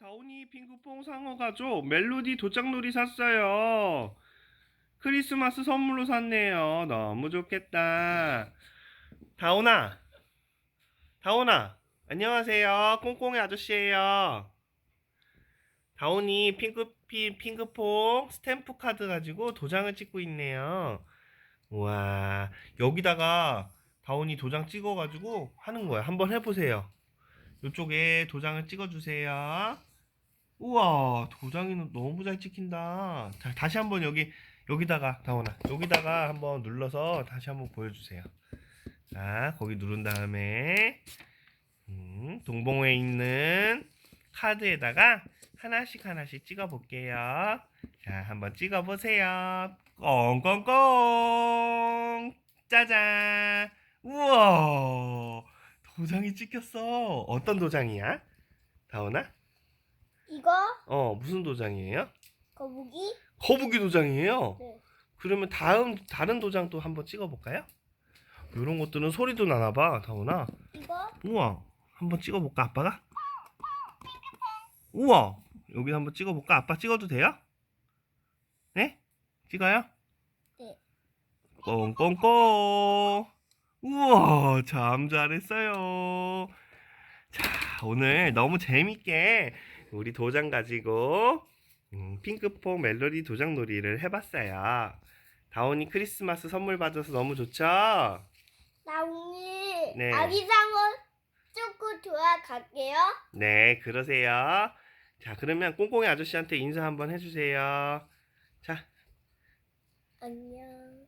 다운이 핑크퐁 상어 가족 멜로디 도장놀이 샀어요. 크리스마스 선물로 샀네요. 너무 좋겠다. 다운아, 다운아, 안녕하세요. 꽁꽁이 아저씨예요. 다운이 핑크피 핑크퐁 스탬프 카드 가지고 도장을 찍고 있네요. 우와, 여기다가 다운이 도장 찍어가지고 하는 거야. 한번 해보세요. 이쪽에 도장을 찍어주세요. 우와, 도장이 너무 잘 찍힌다. 자, 다시 한번 여기, 여기다가, 다원아, 여기다가 한번 눌러서 다시 한번 보여주세요. 자, 거기 누른 다음에, 음, 동봉에 있는 카드에다가 하나씩 하나씩 찍어 볼게요. 자, 한번 찍어 보세요. 꽁꽁꽁! 짜잔! 우와! 도장이 찍혔어. 어떤 도장이야? 다원아? 이거 어, 무슨 도장이에요? 거북이 거북이 도장이에요. 네. 그러면 다음 다른 도장 또 한번 찍어볼까요? 이런 것들은 소리도 나나 봐, 다원아. 이거 우와, 한번 찍어볼까, 아빠가? 우와, 여기 한번 찍어볼까? 아빠 찍어도 돼요? 네? 찍어요? 네. 꽁꽁꽁. 우와, 참 잘했어요. 자, 오늘 너무 재밌게 우리 도장 가지고 음, 핑크퐁 멜로디 도장 놀이를 해봤어요. 다온이 크리스마스 선물 받아서 너무 좋죠? 나 오늘 네. 아기상어 쫓고 돌아갈게요. 네, 그러세요. 자, 그러면 꽁꽁이 아저씨한테 인사 한번 해주세요. 자, 안녕.